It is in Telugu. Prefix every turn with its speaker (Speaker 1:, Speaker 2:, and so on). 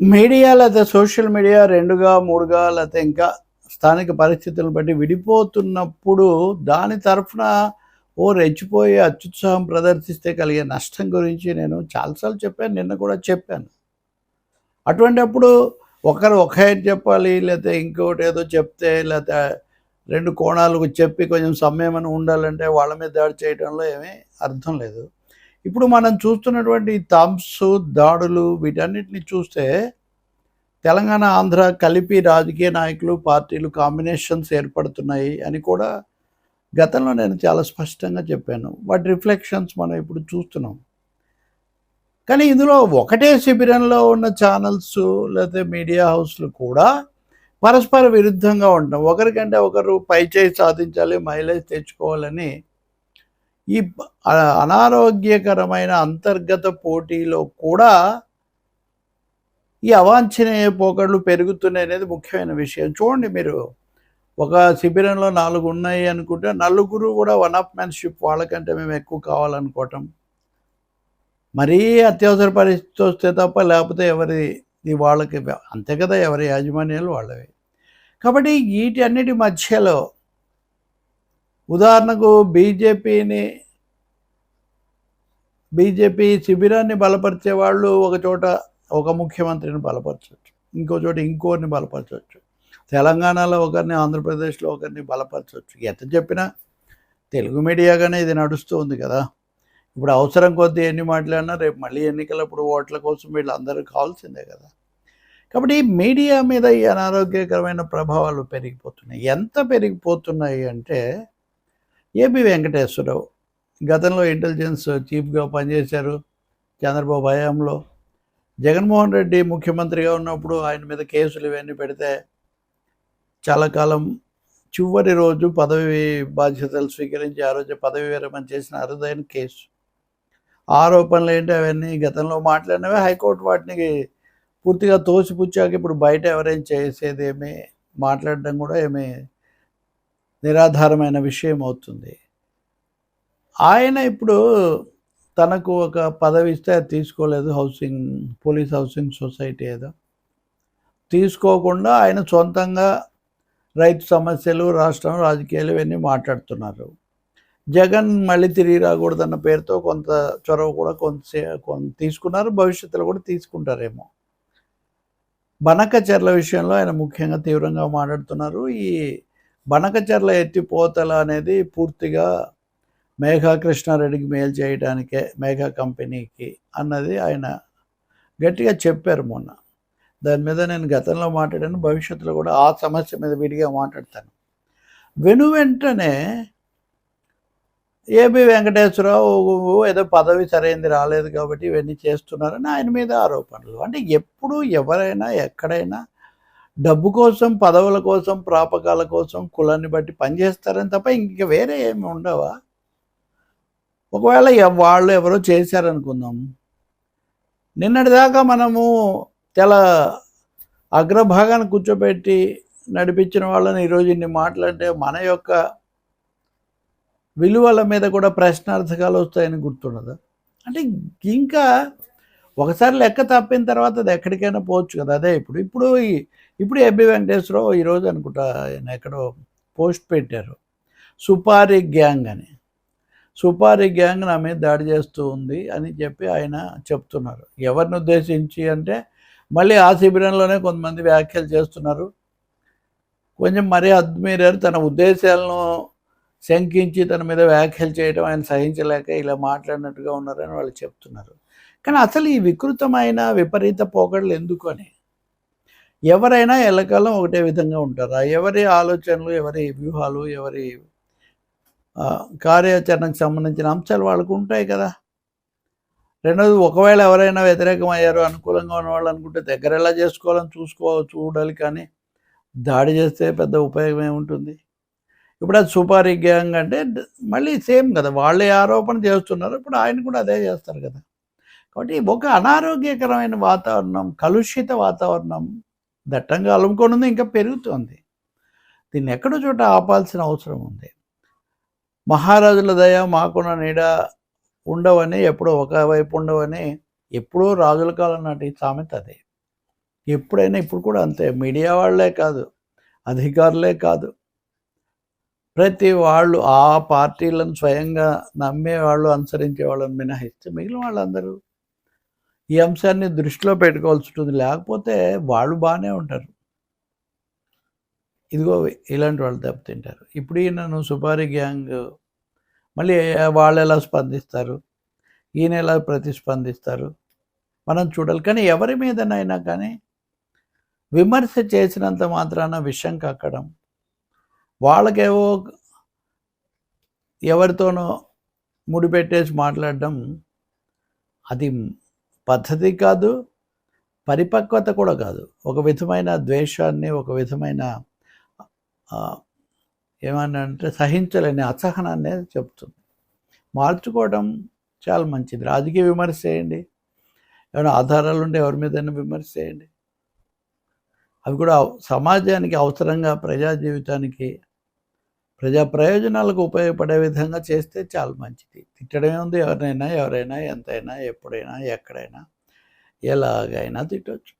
Speaker 1: మీడియా లేకపోతే సోషల్ మీడియా రెండుగా మూడుగా లేకపోతే ఇంకా స్థానిక పరిస్థితులను బట్టి విడిపోతున్నప్పుడు దాని తరఫున ఓ రెచ్చిపోయి అత్యుత్సాహం ప్రదర్శిస్తే కలిగే నష్టం గురించి నేను చాలాసార్లు చెప్పాను నిన్న కూడా చెప్పాను. అటువంటిప్పుడు ఒకరు ఒక చెప్పాలి లేకపోతే ఇంకోటి ఏదో చెప్తే లేకపోతే రెండు కోణాలు చెప్పి కొంచెం సమయమని ఉండాలంటే వాళ్ళ మీద దాడి చేయడంలో ఏమీ అర్థం లేదు. ఇప్పుడు మనం చూస్తున్నటువంటి థమ్స్ దాడులు వీటన్నిటిని చూస్తే తెలంగాణ ఆంధ్ర కలిపి రాజకీయ నాయకులు పార్టీలు కాంబినేషన్స్ ఏర్పడుతున్నాయి అని కూడా గతంలో నేను చాలా స్పష్టంగా చెప్పాను. వాటి రిఫ్లెక్షన్స్ మనం ఇప్పుడు చూస్తున్నాం. కానీ ఇందులో ఒకటే శిబిరంలో ఉన్న ఛానల్స్ లేకపోతే మీడియా హౌస్లు కూడా పరస్పర విరుద్ధంగా ఉంటాం ఒకరికంటే ఒకరు పైచేయి సాధించాలి మైలేజ్ తెచ్చుకోవాలని ఈ అనారోగ్యకరమైన అంతర్గత పోటీలో కూడా ఈ అవాంఛనీయ పోకడలు పెరుగుతున్నాయి అనేది ముఖ్యమైన విషయం. చూడండి మీరు ఒక శిబిరంలో నాలుగు ఉన్నాయి అనుకుంటే నలుగురు కూడా వన్ అప్ మ్యాన్షిప్ వాళ్ళకంటే మేము ఎక్కువ కావాలనుకోవటం. మరీ అత్యవసర పరిస్థితి వస్తే తప్ప లేకపోతే ఎవరి వాళ్ళకి అంతే కదా ఎవరి యాజమాన్యాలు వాళ్ళవి. కాబట్టి వీటి అన్నిటి మధ్యలో ఉదాహరణకు బీజేపీని బీజేపీ శిబిరాన్ని బలపరిచే వాళ్ళు ఒక చోట ఒక ముఖ్యమంత్రిని బలపరచవచ్చు ఇంకో చోట ఇంకోరిని బలపరచవచ్చు. తెలంగాణలో ఒకరిని ఆంధ్రప్రదేశ్లో ఒకరిని బలపరచవచ్చు. ఎంత చెప్పినా తెలుగు మీడియాగానే ఇది నడుస్తూ ఉంది కదా. ఇప్పుడు అవసరం కొద్దీ ఎన్ని మాట్లాడినా రేపు మళ్ళీ ఎన్నికలప్పుడు ఓట్ల కోసం వీళ్ళందరూ కావాల్సిందే కదా. కాబట్టి ఈ మీడియా మీద ఈ అనారోగ్యకరమైన ప్రభావాలు పెరిగిపోతున్నాయి. ఎంత పెరిగిపోతున్నాయి అంటే ఏపీ వెంకటేశ్వరరావు గతంలో ఇంటెలిజెన్స్ చీఫ్గా పనిచేశారు చంద్రబాబు హయాంలో. జగన్మోహన్ రెడ్డి ముఖ్యమంత్రిగా ఉన్నప్పుడు ఆయన మీద కేసులు ఇవన్నీ పెడితే చాలా కాలం చివరి రోజు పదవి బాధ్యతలు స్వీకరించి ఆ రోజు పదవి విరమణ చేసిన అరుదైన కేసు. ఆరోపణలు ఏంటి అవన్నీ గతంలో మాట్లాడినవే. హైకోర్టు వాటిని పూర్తిగా తోసిపుచ్చాక ఇప్పుడు బయట ఎవరైనా చేసేది ఏమీ మాట్లాడడం కూడా ఏమీ నిరాధారమైన విషయం అవుతుంది. ఆయన ఇప్పుడు తనకు ఒక పదవి ఇస్తే అది తీసుకోలేదు హౌసింగ్ పోలీస్ హౌసింగ్ సొసైటీ ఏదో. తీసుకోకుండా ఆయన సొంతంగా రైతు సమస్యలు రాష్ట్రం రాజకీయాలు ఇవన్నీ మాట్లాడుతున్నారు. జగన్ మళ్ళీ తిరిగి రాకూడదన్న పేరుతో కొంత చొరవ కూడా కొంత కొంత తీసుకున్నారు భవిష్యత్తులో కూడా తీసుకుంటారేమో. బనకచర్ల విషయంలో ఆయన ముఖ్యంగా తీవ్రంగా మాట్లాడుతున్నారు. ఈ బనకచర్ల ఎత్తిపోతల అనేది పూర్తిగా మేఘా కృష్ణారెడ్డికి మేలు చేయడానికే మేఘా కంపెనీకి అన్నది ఆయన గట్టిగా చెప్పారు మొన్న. దాని మీద నేను గతంలో మాట్లాడాను భవిష్యత్తులో కూడా ఆ సమస్య మీద విడిగా మాట్లాడతాను. వెను వెంటనే ఏబి వెంకటేశ్వరరావు ఏదో పదవి సరైంది రాలేదు కాబట్టి ఇవన్నీ చేస్తున్నారని ఆయన మీద ఆరోపణలు. అంటే ఎప్పుడు ఎవరైనా ఎక్కడైనా డబ్బు కోసం పదవుల కోసం ప్రాపకాల కోసం కులాన్ని బట్టి పనిచేస్తారని తప్ప ఇంక వేరే ఏమి ఉండవా? ఒకవేళ వాళ్ళు ఎవరో చేశారనుకుందాం. నిన్నటిదాకా మనము తెల అగ్రభాగాన్ని కూర్చోబెట్టి నడిపించిన వాళ్ళని ఈరోజు ఇన్ని మాట్లాడితే మన యొక్క విలువల మీద కూడా ప్రశ్నార్థకాలు వస్తాయని గుర్తుండదు? అంటే ఇంకా ఒకసారి లెక్క తప్పిన తర్వాత అది ఎక్కడికైనా పోవచ్చు కదా. అదే ఇప్పుడు ఇప్పుడు ఇప్పుడు ఎబ్బి వెంకటేశ్వరరావు ఈరోజు అనుకుంటా ఆయన ఎక్కడో పోస్ట్ పెట్టారు. సుపారి గ్యాంగ్ అని. సుపారి గ్యాంగ్ నా మీద దాడి చేస్తూ ఉంది అని చెప్పి ఆయన చెప్తున్నారు. ఎవరిని ఉద్దేశించి అంటే మళ్ళీ ఆ శిబిరంలోనే కొంతమంది వ్యాఖ్యలు చేస్తున్నారు. కొంచెం మరీ అద్మీరారు తన ఉద్దేశాలను శంకించి తన మీద వ్యాఖ్యలు చేయడం ఆయన సహించలేక ఇలా మాట్లాడినట్టుగా ఉన్నారని వాళ్ళు చెప్తున్నారు. కానీ అసలు ఈ వికృతమైన విపరీత పోకడలు ఎందుకు అని ఎవరైనా ఎల్లకాలం ఒకటే విధంగా ఉంటారా? ఎవరి ఆలోచనలు ఎవరి వ్యూహాలు ఎవరి కార్యాచరణకు సంబంధించిన అంశాలు వాళ్ళకు ఉంటాయి కదా. రెండోది ఒకవేళ ఎవరైనా వ్యతిరేకం అయ్యారు అనుకూలంగా ఉన్న వాళ్ళు అనుకుంటే దగ్గర ఎలా చేసుకోవాలని చూసుకో చూడాలి కానీ దాడి చేస్తే పెద్ద ఉపయోగం ఏముంటుంది? ఇప్పుడు అది సుపారీ గ్యాంగ్ అంటే మళ్ళీ సేమ్ కదా వాళ్ళే ఆరోపణ చేస్తున్నారు ఇప్పుడు ఆయన కూడా అదే చేస్తారు కదా. కాబట్టి ఒక అనారోగ్యకరమైన వాతావరణం కలుషిత వాతావరణం దట్టంగా అలుముకొని ఉంది ఇంకా పెరుగుతుంది. దీన్ని ఎక్కడో చోట ఆపాల్సిన అవసరం ఉంది. మహారాజుల దయ మాకున్న నీడ ఉండవని ఎప్పుడో ఒకవైపు ఉండవని ఎప్పుడో రాజుల కాలం నాటి సామెత అది. ఎప్పుడైనా ఇప్పుడు కూడా అంతే. మీడియా వాళ్ళే కాదు అధికారులే కాదు. ప్రతి వాళ్ళు ఆ పార్టీలను స్వయంగా నమ్మే వాళ్ళు అనుసరించే వాళ్ళని మినహాయిస్తే మిగిలిన వాళ్ళందరూ ఈ అంశాన్ని దృష్టిలో పెట్టుకోవాల్సి ఉంటుంది. లేకపోతే వాళ్ళు బాగానే ఉంటారు. ఇదిగో ఇలాంటి వాళ్ళు దెబ్బతింటారు ఇప్పుడు ఈయనను సుపారీ గ్యాంగ్ మళ్ళీ వాళ్ళు ఎలా స్పందిస్తారు? ఈయన ఎలా ప్రతిస్పందిస్తారు? మనం చూడాలి. కానీ ఎవరి మీదనైనా కానీ విమర్శ చేసినంత మాత్రాన విషయం కక్కడం. వాళ్ళకేవో ఎవరితోనో ముడిపెట్టేసి మాట్లాడడం అది పద్ధతి కాదు పరిపక్వత కూడా కాదు. ఒక విధమైన ద్వేషాన్ని ఒక విధమైన ఆ, ఏమన్నా అంటే సహించలేని అసహనాన్ని చెప్తుంది. మార్చుకోవడం చాలా మంచిది. రాజకీయ విమర్శ చేయండి. ఏమైనా ఆధారాలు ఉంటే ఎవరి మీదైనా విమర్శ చేయండి. అవి కూడా సమాజానికి అవసరంగా ప్రజా జీవితానికి ప్రజా ప్రయోజనాలకు ఉపయోగపడే విధంగా చేస్తే చాలా మంచిది. తిట్టడమే ఉంది ఎవరినైనా ఎవరైనా ఎంతైనా ఎప్పుడైనా ఎక్కడైనా ఎలాగైనా తిట్టవచ్చు